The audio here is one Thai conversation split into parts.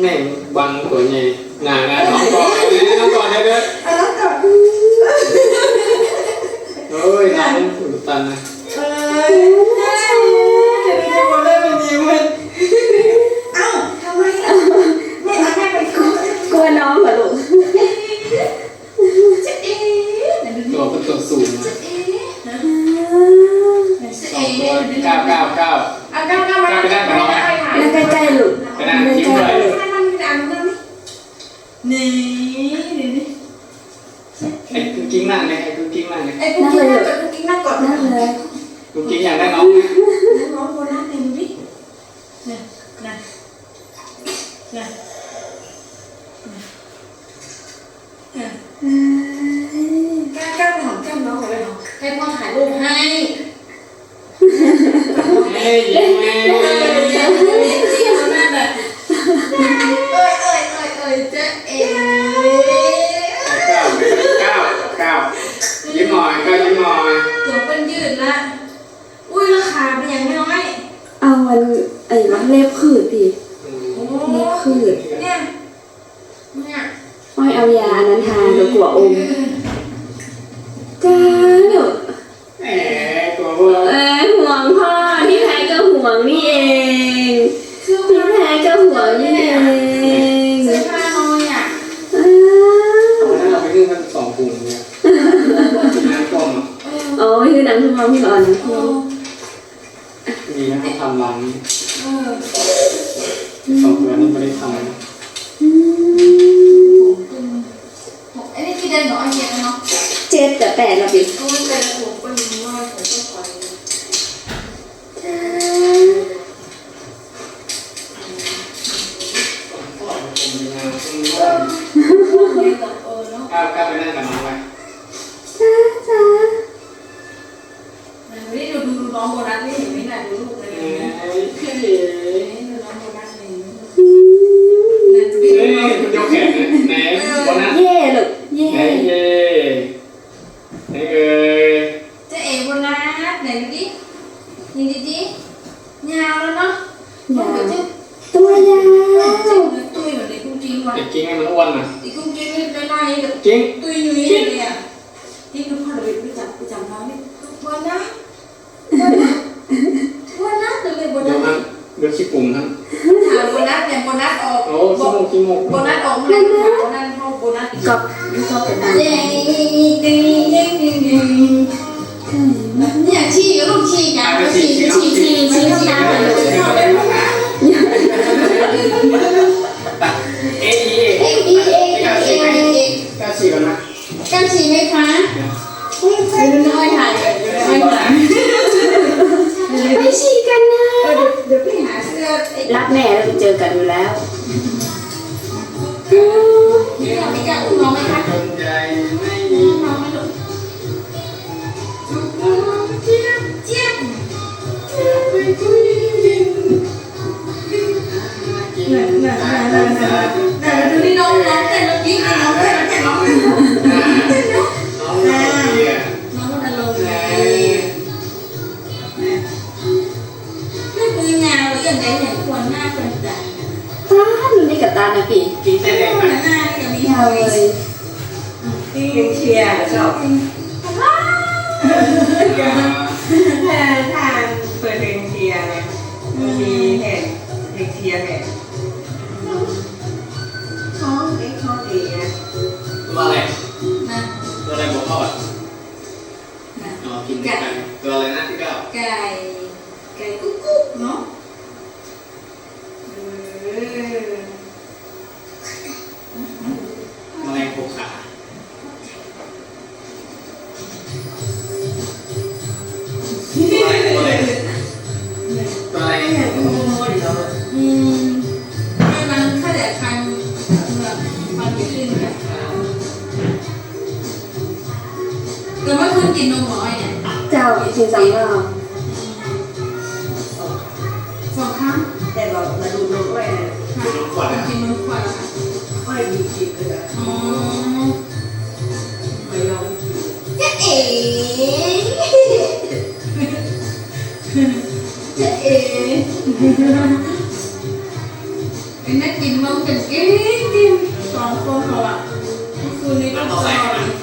แม่งบังตัวใหญ่หนาหนาน้องก่อนน้องก่อนเด้อเด้อเอาแล้วก่อนเฮ้ยน้องอุตันนะเอ้ยเดี๋ยวนี้จะมาเล่นเป็นยิ้มเลยเอ้าทำไมอะแม่เอาแม่ไปก่อนกลัวน้องเหรอลูกจะเอ๊ะไหนดูดิตัวเป็นตัวสูงนะจะเอ๊ะฮะไหนจะสองเอ๊ะตัวเก้าเก้าเก้าเอาก้าวก้าวมาใกล้ๆใกล้ๆค่ะนั่งใกล้ๆลูก ไปนั่งนั่งคิ้วใกเลล้ย นั่งเลยไอ้กุ๊กกิ้งนั่งเลยไอ้กุ๊กกิ๊กนั่งก่อนกุ๊กกิ๊กนั่งก่อนนั่งเลยกุ๊กกิ้งอยากได้น้องไหม ยเอายาอันนั้นทานเดี๋ยวกลัวอมจ้าเดี๋ยวแหมตัวเบอร์เอ้ยห่วงพ่อที่แท้ก็ห่วงนี่เองคือที่มันแท้ก็ห่วงนี่เองเสื้อผ้าน้อยอะอ้าวันนั้นเราไปนึ่งกันสองถุงเนี่ยกินน้ำต้มอะวโอ้ยคือน้ำท่วมพี่ก่อนน้ำท่วมดีนะเขาทำร้านนี้เออสองเดือนนี้ไม่ได้ทำนะ อืมไอ้นี่กี่เดือนเหรอไอ้เจ็ดเนาะเจ็ดกับแปดละบิ๊กโอ้ยแต่ผมเป็นว่าผมก็ปล่อ ตุ้ยยุ้ยเลยอะนี่คือพ่อเราไปจับไปจับน้องนี่โบนัสโบนัสโบนัสตัวเลยโบเดี๋นัยวสนะเดี๋ยวขี้ปุ่มนะถามโบนัสเนี่ยโบนัสออกโอ้ขี้มูกขี้มูกโบนัสออกมาแล้วถามโบนัสเข้าโบนัสอีกกับยูชอบเป็นอะไรเย้เย้เย้เย้เย้เนี่ยชี้กับลูกชี้กันชี้ชี้ชี้ ชี้ไหมคะดูน้อยถ่ายน้อยถ่ายไม่ชีกันนะเดี๋ยวพี่หาเสื้อไอ้รักแม่เราไปเจอกันอยู่แล้วนี่เราไม่กล้าอุ้มน้องไหมคะจนใจไม่อุ้มน้องไหมลูกเจี๊ยบเจี๊ยบไปคุยกินกินน่ะน่ะน่ะน่ะน่ะน่ะดูนี่น้อง แต่ว่าคุณกินนมน้อยเนี่ยเจ้าชินสองรอบสองครั้งแต่เรามาดูนกไว้นะค่ะน้องขวดอะกินนมขวดละค่ะไม่มีกินเลยอะอ๋อไม่ยอมกินจ๊ะเอ๋จ๊ะเอ๋เป็นนักกินมากกันเก่งเก่งสองคนเขาอะคืนนี้ก็สอน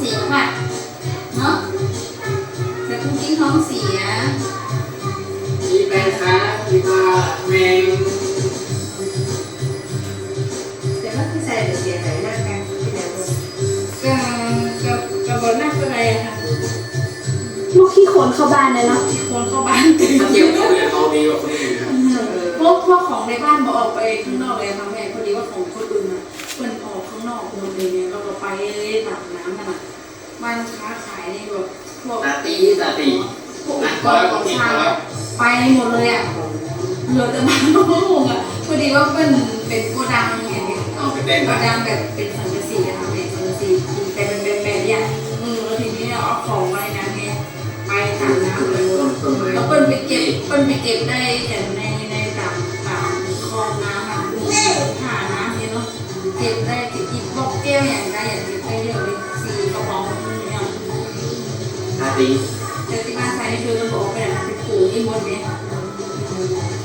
เดี๋ยวท้องเสียค่ะเนาะแต่คุณกินท้องเสียมีแมงคะมีปลาแมงแต่ว่าที่ใส่เสียหายนั่งกันที่ไหนก็ก็ก็ก็บนหน้าก็อะไรอะค่ะลูกขี้โคลนเข้าบ้านเลยเนาะคนเข้าบ้านเต็มถ้าเทียบเขาเนี่ยเขาดีกว่าคนอื่นนะพวกพวกของในบ้านบอกออกไปข้างนอกเลยค่ะแม่พอดีว่าของคนอื่นอะ ออกข้างนอกหมดเลยเนี่ยเราก็ไปตักน้ำกันอะบ้านค้าขายนี่แบบพวกตาตีตาตีพวกอุปกรณ์ของช่างอะไปหมดเลยอะเหลือแต่บ้านโล่งๆอะพอดีว่าเป็นเป็นโกดังเนี่ยเนี่ยเอาไปเต้นโกนะดังแบบเป็นสังกะสีอะค่ะเป็นสังกะสีแต่เป็นแบบแบบเนี่ยอืมแล้วทีนี้เอาของอะไรนะเนี่ยไปตักน้ำเลยต้นต้นไม้แล้วเปิ้ลไปเก็บเปิ้ลไปเก็บได้แต่ใน กบอกแก้วอย่างไรอย่างเก็บได้เยอะเลยสี่กระป๋องเนี่ยตาตีแต่ที่บ้านใครที่เธอจะบอกไปไหนไปปลูกที่มดเนี่ย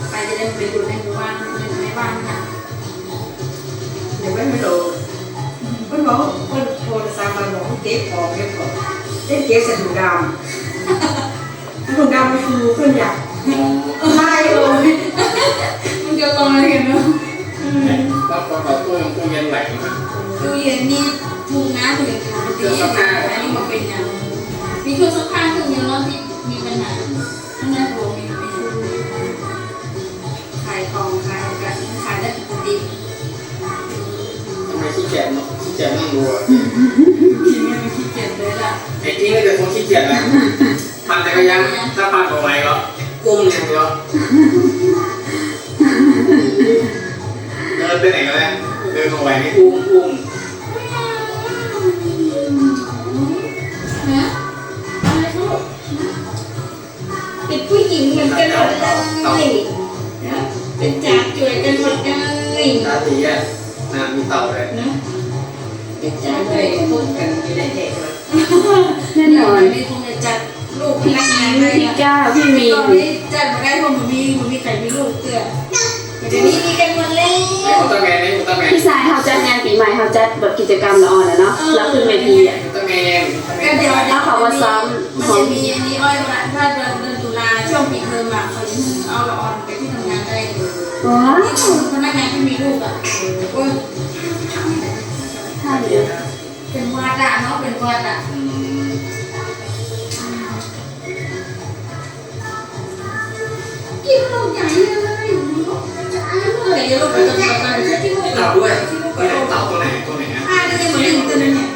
ไปจะได้ไปดูในหมู่บ้านในบ้านค่ะเดี๋ยวไม่ไม่รู้คนบอกคนโทรศัพท์มาบอกเก็บของเก็บของเล่นเก็บใส่ถุงดำถุงดำมันคือเพื่อนอยากไล่เลยมันจะลอยกันเนาะก็ประกอบตู้ตู้เย็นไหลมา ตู้เย็นนี่ถุงน้ำถุงเย็นมันเป็นยังไงอันนี้มันเป็นยังมีเครื่องซักผ้าเครื่องนึงเนาะที่มีปัญหาข้างในโรงมีปัญหาขายของขายกันขายได้ปกติทำไมขี้เกียจเนาะขี้เกียจนั่งดูอะทีนี้มันขี้เกียจเลยล่ะไอ้ที่ก็จะคนขี้เกียจนะปั่นจักรยานถ้าปั่นเอาไว้ก็อุ้มอย่างเดียวเดินไปไหนก็ได้ เดินเอาไว้นี่อุ้มอุ้มนะอะไรลูกเป็นผู้หญิงเหมือนกันหมดเลยนะเป็นจากจ่วยกันหมดเลยตาตีอะนะมีเต่าเลยนะเป็นจากเคจ่วยยกันหมพูดดกันอยู่ในเด็กนะแน่นอนไม่คงจะจัดลูกพนักงานได้พี่ละก้าวพี่มีตอนนี้จัดมาได้เพราะมันมีมันมีใครมีลูกเตือน เดี๋ยวนี้มีกันหมดแล้วไอ้อุลตร้าแมนไอ้อุลตร้าแมนพี่สายเขาจัดงานปีใหม่เขาจัดแบบกิจกรรมละอ่อนอะเนาะแล้วขึ้นเวทีอะอุลตร้าแมนก็เดี๋ยวแล้วเขาก็ซ้อมมันจะมีอันนี้อ้อยมาถ้าเดือนเดือนตุลาช่วงปิดเทอมอะเขาจะเอาละออนไปที่ทำงานได้เลยว้าวนี่พนักงานที่มีลูกอะโอ้ยท่าเดียวเป็นวาดอะเนาะเป็นวาดอะอืมกินลูกใหญ่เลย เลยเดี๋ยวลูกไปตรงนั้นไปที่ลูกเต่าด้วยที่ลูกไปไม่ตรงเต่าตัวไหนตัวไหนอะอ่านี่ยังเหมือนอยู่ตัวนึงเนี่ย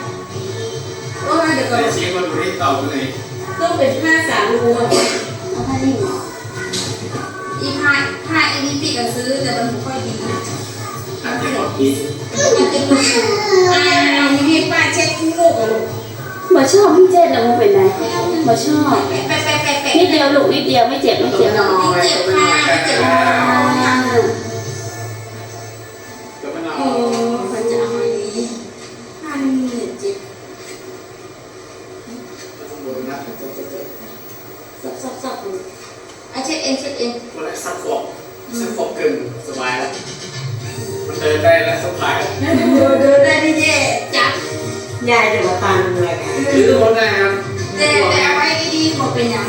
โอ้ยเดี๋ยวก่อนเชี้มาดูที่เต่าตัวไหนต้องเป็นผ้าสาลูเอาท่านี้เหรออีผ้าผ้าอีนี่ปีกันซื้อแต่มันไม่ค่อยดีอาจจะบอกพีชมันจะดูอ่ามีให้ป้าเช็ดลูกกับลูกบ่ชอบพี่เจนนะมึงเป็นไงบ่ชอบแปะแปะแปะแปนิดเดียวลูกนิดเดียวไม่เจ็บไม่เจ็บไม่เจ็บตัวไม่เจ็บค่ะ บนนะซับซับซับลูกอะเช็ดเองเช็ดเองวันไหนสับขวบสับขวบเกินสบายแล้วมันเดินได้แล้วสบายเดินเดินได้ที่แย่จับยายจะมาตามเลยหรือทุกคนได้ครับแต่แต่เอาไว้ดีๆบอกเป็นยัง